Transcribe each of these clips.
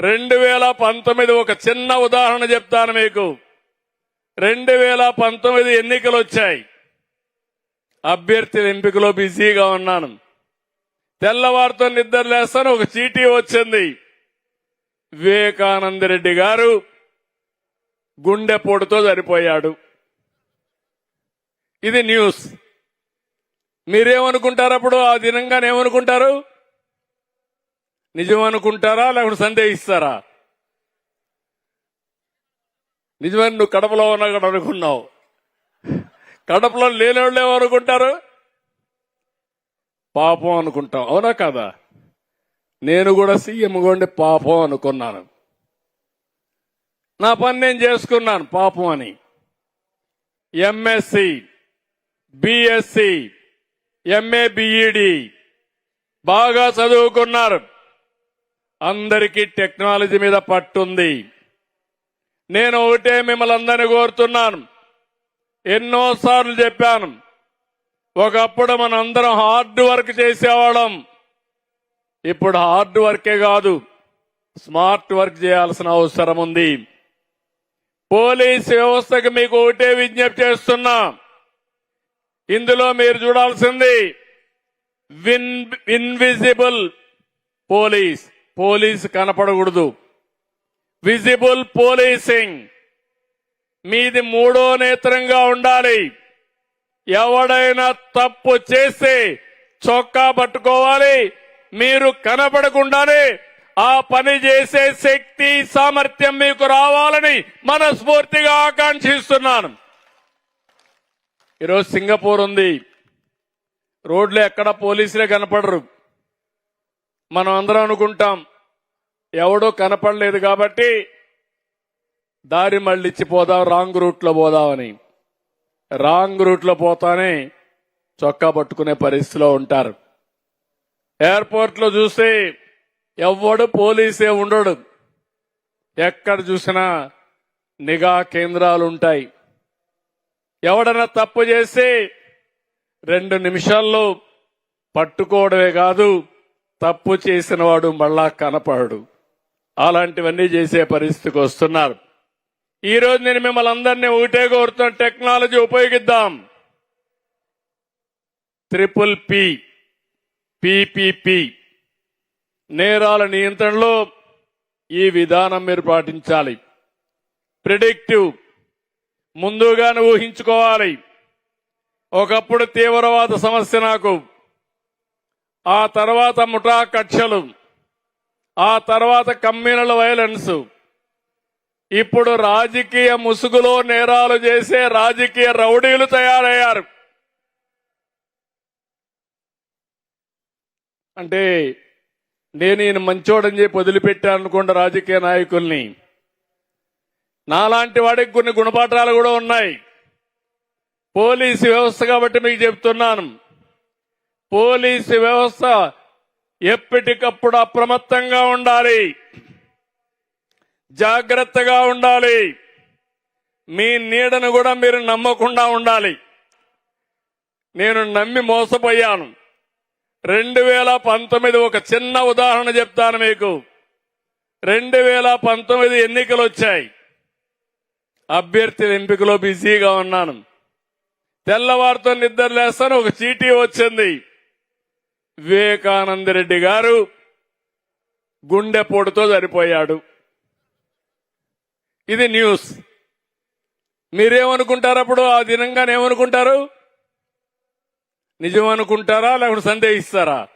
రెండు వేల పంతొమ్మిది ఒక చిన్న ఉదాహరణ చెప్తాను మీకు. రెండు వేల పంతొమ్మిది ఎన్నికలు వచ్చాయి అభ్యర్థుల ఎంపికలో బిజీగా ఉన్నాను. తెల్లవారితో నిద్ర లేస్తాను ఒక చీటీ వచ్చింది. వివేకానంద రెడ్డి గారు గుండెపోటుతో చనిపోయాడు ఇది న్యూస్. మీరేమనుకుంటారు అప్పుడు? ఆ దినంగానే ఏమనుకుంటారు నిజం అనుకుంటారా లేకుంటే సందేహిస్తారా? నిజమని నువ్వు కడపలో ఉన్నా కూడా అనుకున్నావు. కడపలో లేనివాళ్ళు ఏమనుకుంటారు పాపం అనుకుంటాం అవునా కదా? నేను కూడా సీఎం కొండి పాపం అనుకున్నాను. నా పని నేను చేసుకున్నాను పాపం అని. ఎంఎస్సి బిఎస్సి ఎంఏ బిఈడి బాగా చదువుకున్నారు. అందరికీ టెక్నాలజీ మీద పట్టుంది. నేను ఒకటే మిమ్మల్ని అందరినీ కోరుతున్నాను. ఎన్నోసార్లు చెప్పాను. ఒకప్పుడు మన అందరం హార్డ్ వర్క్ చేసేవాళ్ళం. ఇప్పుడు హార్డ్ వర్కే కాదు స్మార్ట్ వర్క్ చేయాల్సిన అవసరం ఉంది. పోలీస్ వ్యవస్థకు మీకు ఒకటే విజ్ఞప్తి చేస్తున్నా. ఇందులో మీరు చూడాల్సింది విన్ ఇన్విజిబుల్ పోలీస్. పోలీస్ కనపడకూడదు. విజిబుల్ పోలీసింగ్ మీది మూడో నేత్రంగా ఉండాలి. ఎవడైనా తప్పు చేస్తే చొక్కా పట్టుకోవాలి. మీరు కనపడకుండానే ఆ పని చేసే శక్తి సామర్థ్యం మీకు రావాలని మనస్ఫూర్తిగా ఆకాంక్షిస్తున్నాను. ఈరోజు సింగపూర్ ఉంది. రోడ్లు ఎక్కడ పోలీసులే కనపడరు. మనం అందరం అనుకుంటాం ఎవడో కనపడలేదు కాబట్టి దారి మళ్ళిచ్చి పోదాం రాంగ్ రూట్లో పోదామని. రాంగ్ రూట్లో పోతానే చొక్కా పట్టుకునే పరిస్థితిలో ఉంటారు. ఎయిర్పోర్ట్లో చూస్తే ఎవడు పోలీసే ఉండడు. ఎక్కడ చూసినా నిఘా కేంద్రాలు ఉంటాయి ఎవడన్నా తప్పు చేస్తే రెండు నిమిషాల్లో పట్టుకోవడమే కాదు తప్పు చేసిన వాడు మళ్ళా కనపడడు. అలాంటివన్నీ చేసే పరిస్థితికి వస్తున్నారు. ఈ రోజు నేను మిమ్మల్ని అందరినీ ఒకటే కోరుతున్న టెక్నాలజీ ఉపయోగిద్దాం. ట్రిపుల్ పి పిపిపి నేరాల నియంత్రణలో ఈ విధానం మీరు పాటించాలి. ప్రిడిక్టివ్ ముందుగానే ఊహించుకోవాలి. ఒకప్పుడు తీవ్రవాద సమస్య నాకు. ఆ తర్వాత ముఠా కక్షలు ఆ తర్వాత కమ్యూనల్ వైలెన్స్. ఇప్పుడు రాజకీయ ముసుగులో నేరాలు చేసే రాజకీయ రౌడీలు తయారయ్యారు. అంటే నేను ఈయన మంచోడని చెప్పి వదిలిపెట్టాను అనుకోండి రాజకీయ నాయకుల్ని. నాలాంటి వాడికి కొన్ని గుణపాఠాలు కూడా ఉన్నాయి. పోలీసు వ్యవస్థ కాబట్టి మీకు చెప్తున్నాను. పోలీసు వ్యవస్థ ఎప్పటికప్పుడు అప్రమత్తంగా ఉండాలి. జాగ్రత్తగా ఉండాలి. మీ నీడను కూడా మీరు నమ్మకుండా ఉండాలి. నేను నమ్మి మోసపోయాను. రెండు వేల పంతొమ్మిది ఒక చిన్న ఉదాహరణ చెప్తాను మీకు. రెండు వేల పంతొమ్మిది ఎన్నికలు వచ్చాయి. అభ్యర్థుల ఎంపికలో బిజీగా ఉన్నాను. తెల్లవారితో నిద్ర లేస్తాను ఒక చీటీ వచ్చింది. వివేకానంద రెడ్డి గారు గుండెపోటుతో చనిపోయాడు ఇది న్యూస్. మీరేమనుకుంటారు అప్పుడు? ఆ దినంగానే ఏమనుకుంటారు? నిజం అనుకుంటారా లేకుంటే సందేహిస్తారా?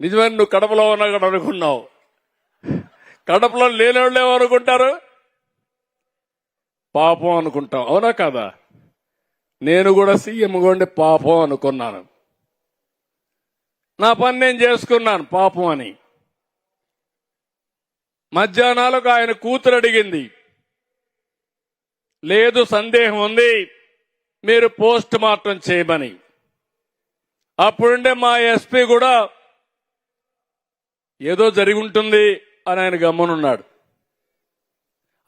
నిజమని నువ్వు కడపలో ఉన్నా కూడా అనుకున్నావు. కడపలో లేనివాళ్ళు ఏమనుకుంటారు? పాపం అనుకుంటాం. అవునా కదా? నేను కూడా సీఎం కొండి పాపం అనుకున్నాను. నా పని నేను చేసుకున్నాను పాపం అని. మధ్యాహ్నాలకు ఆయన కూతురు అడిగింది లేదు సందేహం ఉంది మీరు పోస్ట్ మార్టం చేయమని. అప్పుడుండే మా ఎస్పీ కూడా ఏదో జరిగి ఉంటుంది అని ఆయన గమ్మనున్నాడు.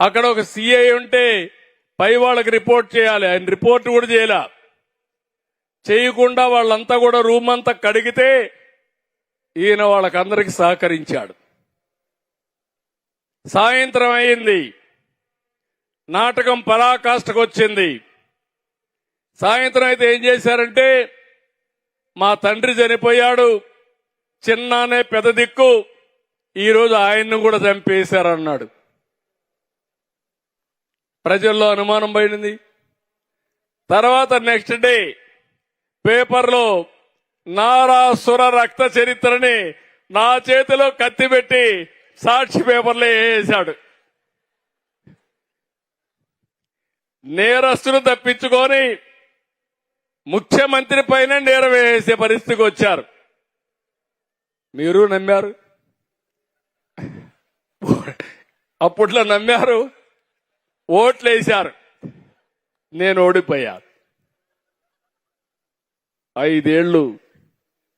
అక్కడ ఒక సిఐ ఉంటే పై వాళ్ళకి రిపోర్ట్ చేయాలి. ఆయన రిపోర్ట్ కూడా చేయలే. చేయకుండా వాళ్ళంతా కూడా రూమ్ అంతా కడిగితే ఈయన వాళ్ళకందరికి సహకరించాడు. సాయంత్రం అయింది. నాటకం పరాకాష్ఠకు వచ్చింది. సాయంత్రం అయితే ఏం చేశారంటే మా తండ్రి చనిపోయాడు. చిన్నానే పెద్ద దిక్కు. ఈరోజు ఆయన్ను కూడా చంపేశారన్నాడు. ప్రజల్లో అనుమానం పడింది తర్వాత నెక్స్ట్ డే పేపర్లో నారాసుర రక్త చరిత్రని నా చేతిలో కత్తి పెట్టి సాక్షి పేపర్లో వేసాడు. నేరస్తును తప్పించుకొని ముఖ్యమంత్రి పైన నేరం వేసే పరిస్థితికి వచ్చారు. మీరు నమ్మారు? అప్పట్లో నమ్మారు? ఓట్లేశారు. నేను ఓడిపోయాను ఐదేళ్ళు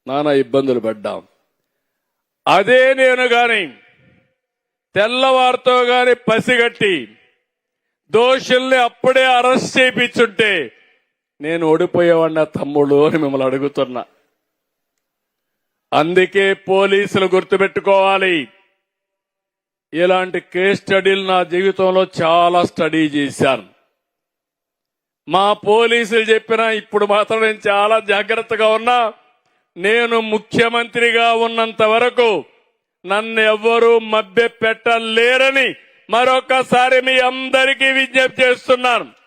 నానా ఇబ్బందులు పడ్డాం. అదే నేను గాని తెల్లవారితో గాని పసిగట్టి దోషుల్ని అప్పుడే అరెస్ట్ చేయించుంటే నేను ఓడిపోయేవాడిన తమ్ముడు అని మిమ్మల్ని అడుగుతున్నా. అందుకే పోలీసులు గుర్తుపెట్టుకోవాలి. ఇలాంటి కేస్ స్టడీలు నా జీవితంలో చాలా స్టడీ చేశాను. మా పోలీసులు చెప్పిన ఇప్పుడు మాత్రం నేను చాలా జాగ్రత్తగా ఉన్నా. నేను ముఖ్యమంత్రిగా ఉన్నంత వరకు నన్ను ఎవ్వరూ మభ్య పెట్టలేరని మరొకసారి మీ అందరికీ విజ్ఞప్తి చేస్తున్నాను.